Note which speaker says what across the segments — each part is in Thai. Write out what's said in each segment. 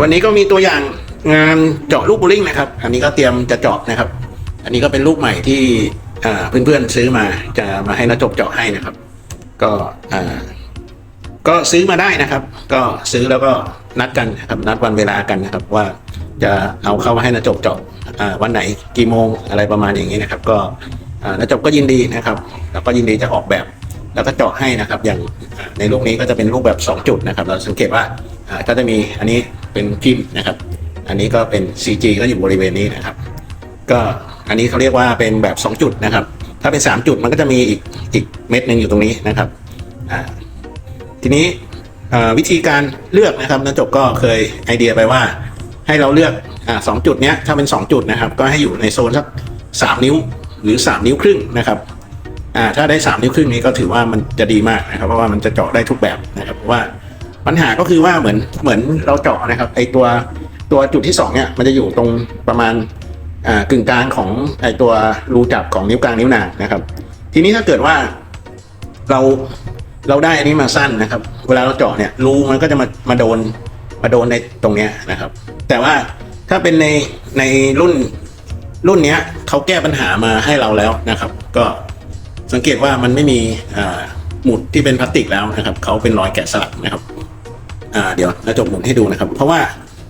Speaker 1: วันนี้ก็มีตัวอย่างงานเจาะลูกโบลิ่งนะครับ อันนี้ก็เตรียมจะเจาะนะครับ อันนี้ก็เป็นลูกใหม่ที่เพื่อนๆซื้อมาจะมาให้นาจบเจาะให้นะครับ ก็ก็ซื้อมาได้นะครับ ก็ซื้อแล้วก็นัดกันนะครับนัดวันเวลากันนะครับว่าจะเอาเข้ามาให้นาจบเจาะวันไหนกี่โมงอะไรประมาณอย่างนี้นะครับ ก็อ่านาจบก็ยินดีนะครับ แล้วก็ยินดีจะออกแบบแล้วก็เจาะให้นะครับ อย่างในรูปนี้ก็จะเป็นรูปแบบ 2 จุดนะครับ เราสังเกตว่า ก็จะมีอันนี้เป็นพิมพ์นะครับ อันนี้ก็เป็น CG ก็อยู่บริเวณนี้นะครับ ก็อันนี้เขาเรียกว่าเป็นแบบ 2 จุดนะครับ ถ้าเป็น 3 จุดมันก็จะมีอีกอีกเม็ดหนึ่งอยู่ตรงนี้นะครับทีนี้วิธีการเลือกนะครับนจบก็เคยไอเดียไปว่า ให้เราเลือกสองจุดเนี้ยถ้าเป็น 2 จุดนะครับ ก็ให้อยู่ในโซนสัก3นิ้วหรือ 3 นิ้วครึ่งนะครับถ้าได้ 3 นิ้วครึ่งนี้ก็ถือว่ามันจะดีมากนะครับ เพราะว่ามันจะเจาะได้ทุกแบบนะครับเพราะว่า ปัญหาก็คือว่าเหมือนเหมือนเราเจาะนะครับไอตัวตัวจุดที่2เนี่ยมันจะอยู่ตรงประมาณอ่ากึ่งกลางของไอตัวรูจับของนิ้วกลางนิ้วนางนะครับ ทีนี้ถ้าเกิดว่าเราเราได้อันนี้มาสั้นนะครับ เวลาเราเจาะเนี่ยรูมันก็จะมามาโดนมาโดนในตรงเนี้ยนะครับ แต่ว่าถ้าเป็นในในรุ่นรุ่นเนี้ยเขาแก้ปัญหามาให้เราแล้วนะครับ ก็สังเกตว่ามันไม่มีอ่าหมุดที่เป็นพลาสติกแล้วนะครับเขาเป็นรอยแกะสลักนะครับ อ่าเดี๋ยวเราจบหมุนให้ดูนะครับ เพราะว่า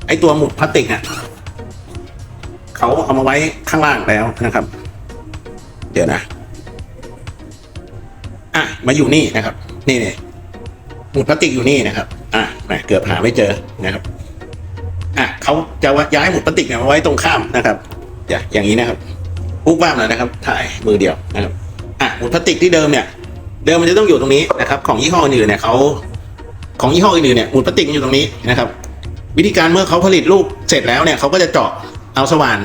Speaker 1: ไอตัวหมุดพลาสติกเนี่ยเขาเอามาไว้ข้างล่างแล้วนะครับ เดี๋ยวนะ อะมาอยู่นี่นะครับ นี่เนี่ยหมุดพลาสติกอยู่นี่นะครับ อะแหมเกือบหาไม่เจอนะครับอะเขาจะย้ายหมุดพลาสติกเนี่ยมาไว้ตรงข้ามนะครับอย่าอย่างนี้นะครับปุ๊บบ้ามเลยนะครับ ถ่ายมือเดียวนะครับอะหมุดพลาสติกที่เดิมเนี่ย เดิมมันจะต้องอยู่ตรงนี้นะครับ ของยี่ห้ออื่นเนี่ยเขา ของยี่ห้ออื่นๆเนี่ยหมุดพลาสติกอยู่ตรงนี้นะครับ วิธีการเมื่อเขาผลิตลูกเสร็จแล้วเนี่ยเขาก็จะเจาะเอาสว่าน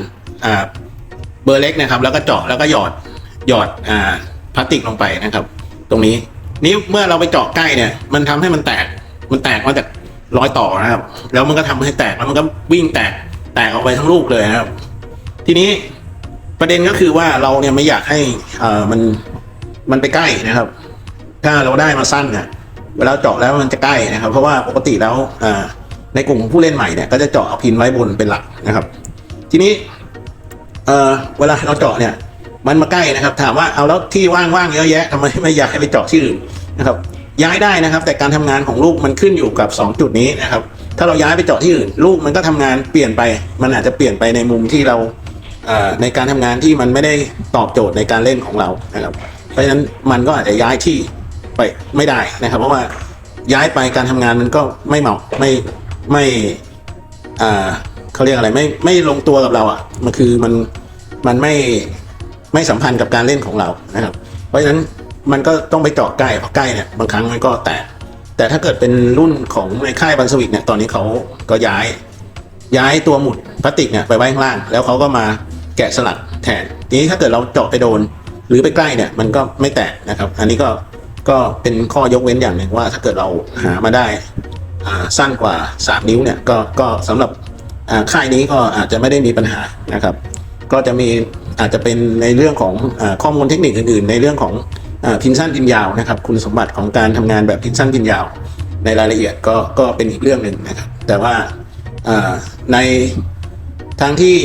Speaker 1: เบอร์เล็กนะครับ แล้วก็เจาะแล้วก็หยอดหยอดอพลาสติกลงไปนะครับ ตรงนี้นี่เมื่อเราไปเจาะใกล้เนี่ย มันทำให้มันแตกมันแตกมาจากรอยต่อนะครับ แล้วมันก็ทำให้แตกแล้วมันก็วิ่งแตกแตกออกไปทั้งลูกเลยนะครับ ทีนี้ประเด็นก็คือว่าเราเนี่ยไม่อยากให้มันมันไปใกล้นะครับ ถ้าเราได้มาสั้นเนี่ย เวลาเจาะแล้วมันจะใกล้นะครับ เพราะว่าปกติแล้วในกลุ่มผู้เล่นใหม่เนี่ยก็จะเจาะเอาพินไว้บนเป็นหลักนะครับ ทีนี้เเวลาเราเจาะเนี่ย มันมาใกล้นะครับ ถามว่าเอาแล้วที่ว่างๆเยอะแยะทำไมไม่อยากให้ไปเจาะที่อื่นนะครับ ย้ายได้นะครับ แต่การทำงานของลูกมันขึ้นอยู่กับ 2 จุดนี้นะครับ ถ้าเราย้ายไปเจาะที่อื่น ลูกมันก็ทำงานเปลี่ยนไป มันอาจจะเปลี่ยนไปในมุมที่เราในการทำงานที่มันไม่ได้ตอบโจทย์ในการเล่นของเรานะครับ เพราะฉะนั้นมันก็อาจจะย้ายที่ ไปไม่ได้นะครับ เพราะว่าย้ายไปการทำงานมันก็ไม่เหมาะไม่ไม่อ่าเขาเรียกอะไรไม่ไม่ลงตัวกับเราอะมันคือมันมันไม่ไม่สัมพันธ์กับการเล่นของเรานะครับ เพราะฉะนั้นมันก็ต้องไปเจาะใกล้เพราะใกล้เนี่ยบางครั้งมันก็แตกแต่ถ้าเกิดเป็นรุ่นของในค่ายบันสวิกเนี่ยตอนนี้เขาก็ย้ายย้ายตัวหมุดพลาสติกเนี่ยไปไว้ข้างล่าง แล้วเขาก็มาแกะสลักแทนทีนี้ถ้าเกิดเราเจาะไปโดน หรือไปใกล้เนี่ยมันก็ไม่แตกนะครับ อันนี้ก็ ก็เป็นข้อยกเว้นอย่างหนึ่งว่า ถ้าเกิดเราหามาได้สั้นกว่า 3 นิ้วเนี่ยก็ก็สำหรับค่ายนี้ก็อาจจะไม่ได้มีปัญหานะครับ ก็จะมีอาจจะเป็นในเรื่องของอข้อมูลเทคนิคอื่นๆ ในเรื่องของอพินสั้นพินยาวนะครับ คุณสมบัติของการทำงานแบบพินสั้นพินยาว ในรายละเอียดก็ก็เป็นอีกเรื่องหนึ่งนะครับ แต่ว่าอ่าในทางที่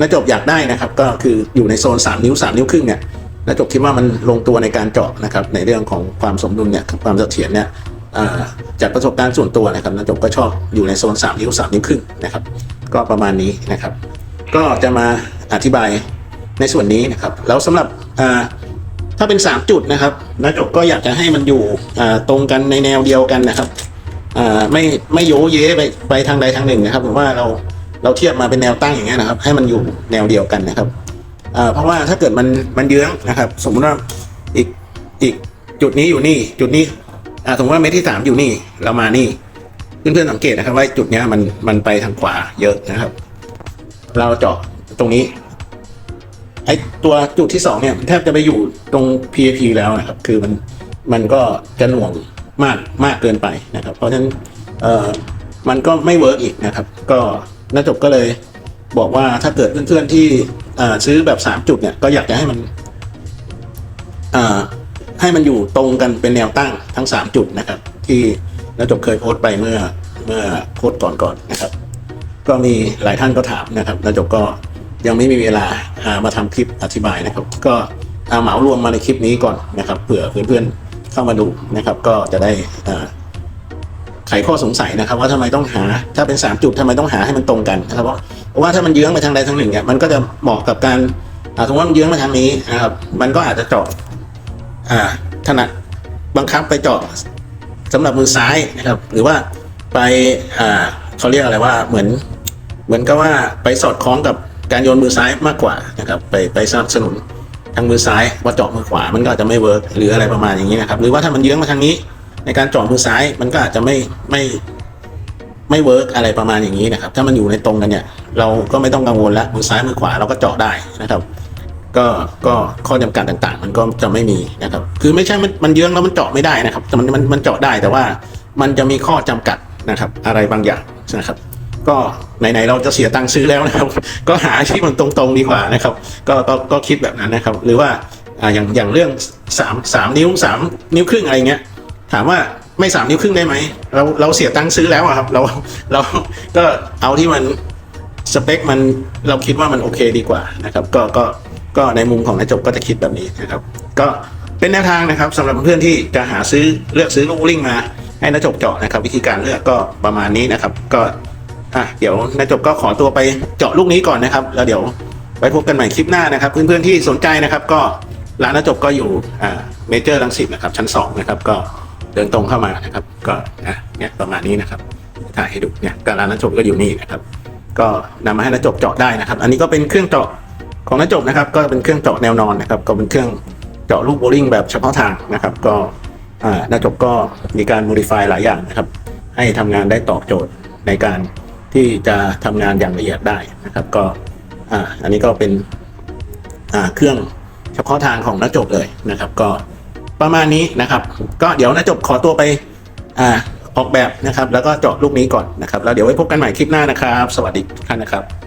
Speaker 1: นจบอยากได้นะครับ ก็คืออยู่ในโซน 3 นิ้ว 3 นิ้วครึ่งเนี่ย นจบคิดว่ามันลงตัวในการเจาะนะครับในเรื่องของความสมดุลเนี่ยความเสถียรเนี่ยจากประสบการณ์ส่วนตัวนะครับนจบก็ชอบอยู่ในโซน3นิ้ว3นิ้วครึ่งนะครับก็ประมาณนี้นะครับ ก็จะมาอธิบายในส่วนนี้นะครับแล้วสำหรับถ้าเป็น 3 จุดนะครับนจบก็อยากจะให้มันอยู่ตรงกันในแนวเดียวกันนะครับไม่ไม่โยเยไปไปทางใดทางหนึ่งนะครับผมว่าเราเราเทียบมาเป็นแนวตั้งอย่างเงี้ยนะครับ ให้มันอยู่แนวเดียวกันนะครับ เพราะว่าถ้าเกิดมันมันเยื้องนะครับ สมมติว่าอีกอีกจุดนี้อยู่นี่ จุดนี้สมมติว่าเม็ดที่สามอยู่นี่ เรามานี่เพื่อนๆสังเกตนะครับว่าจุดนี้มันมันไปทางขวาเยอะนะครับ เราเจาะตรงนี้ไอตัวจุดที่สองเนี่ยแทบจะไปอยู่ตรง PAP แล้วนะครับ คือมันมันก็จะหน่วงมากมากเกินไปนะครับ เพราะฉะนั้นเอ่อมันก็ไม่เวิร์กอีกนะครับ ก็นจบก็เลย บอกว่าถ้าเกิดเพื่อนๆที่ซื้อแบบสามจุดเนี่ยก็อยากจะให้มันให้มันอยู่ตรงกันเป็นแนวตั้งทั้งสามจุดนะครับ ที่นจบเคยโพสต์ไปเมื่อเมื่อโพสต์ก่อนก่อนๆนะครับ ก็มีหลายท่านก็ถามนะครับนายจบก็ยังไม่มีเวลาอ่ามาทำคลิปอธิบายนะครับ ก็เอาเหมารวมมาในคลิปนี้ก่อนนะครับเผื่อเพื่อนๆเข้ามาดูนะครับ ก็จะได้ไขข้อสงสัยนะครับ ว่าทำไมต้องหาถ้าเป็นสามจุดทำไมต้องหาให้มันตรงกันนะครับเพราะ เพราะว่าถ้ามันเยื้องไปทางใดทางหนึ่งเนี่ยมันก็จะเหมาะกับการอ่าสมมติว่ามันเยื้องมาทางนี้นะครับ มันก็อาจจะเจาะอ่าถนัดบังคับไปเจาะสำหรับมือซ้ายนะครับ หรือว่าไปอ่าเขาเรียกอะไรว่าเหมือน เหมือนกับว่าไปสอดคล้องกับการโยนมือซ้ายมากกว่านะครับ ไปไปสนับสนุนทางมือซ้ายว่าเจาะมือขวามันก็อาจจะไม่เวิร์กหรืออะไรประมาณอย่างนี้นะครับ หรือว่าถ้ามันเยื้องมาทางนี้ ในการเจาะมือซ้ายมันก็อาจจะไม่ไม่ไม่เวิร์กอะไรประมาณอย่างนี้นะครับ ถ้ามันอยู่ในตรงกันเนี่ย เราก็ไม่ต้องกังวลแล้วมือซ้ายมือขวาเราก็เจาะได้นะครับ ก็ก็ข้อจำกัดต่างๆ มันก็จะไม่มีนะครับ คือไม่ใช่มันมันเยื้องแล้วมันเจาะไม่ได้นะครับแต่มันมันมันเจาะได้แต่ว่ามันจะมีข้อจำกัดนะครับ อะไรบางอย่างนะครับ ก็ไหนๆเราจะเสียตังค์ซื้อแล้วนะครับ ก็หาที่มันตรงๆดีกว่านะครับ ก็ก็ก็คิดแบบนั้นนะครับ หรือว่าอ่าอย่างอย่างเรื่องสามสามนิ้วสามนิ้วครึ่งอะไรเงี้ยถามว่าไม่สามนิ้วครึ่งได้ไหมเราเราเสียตังค์ซื้อแล้วอะครับ เราเราก็เอาที่มัน สเปคมันเราคิดว่ามันโอเคดีกว่านะครับ ก็ก็ก็ในมุมของนายจบก็จะคิดแบบนี้นะครับ ก็เป็นแนวทางนะครับสำหรับเพื่อนที่จะหาซื้อเลือกซื้อลูกลิงมา ให้นายจบเจาะนะครับ วิธีการเลือกก็ประมาณนี้นะครับ ก็อะเดี๋ยวนายจบก็ขอตัวไปเจาะลูกนี้ก่อนนะครับ แล้วเดี๋ยวไว้พบกันใหม่คลิปหน้านะครับ เพื่อนๆที่สนใจนะครับก็ร้านนายจบก็อยู่อ่าเมเจอร์ลังสิตนะครับ ชั้นสองนะครับ ก็เดินตรงเข้ามานะครับ ก็นะเนี่ยประมาณนี้นะครับถ่ายให้ดูเนี่ยการร้านนัจบก็อยู่นี่นะครับ ก็นำมาให้นัจบเจาะได้นะครับ อันนี้ก็เป็นเครื่องเจาะของนัจบนะครับ ก็เป็นเครื่องเจาะแนวนอนนะครับ ก็เป็นเครื่องเจาะลูกโบลิ่งแบบเฉพาะทางนะครับ ก็อ่านัจบก็มีการ modify หลายอย่างนะครับ ให้ทำงานได้ตอบโจทย์ในการที่จะทำงานอย่างละเอียดได้นะครับ ก็อันนี้ก็เป็นเครื่องเฉพาะทางของนัจบเลยนะครับ ก็ประมาณนี้นะครับ ก็เดี๋ยวนะจบขอตัวไปอ่า ออกแบบนะครับ แล้วก็เจาะลูกนี้ก่อนนะครับ แล้วเดี๋ยวไว้พบกันใหม่คลิปหน้านะครับ สวัสดีทุกท่านนะครับ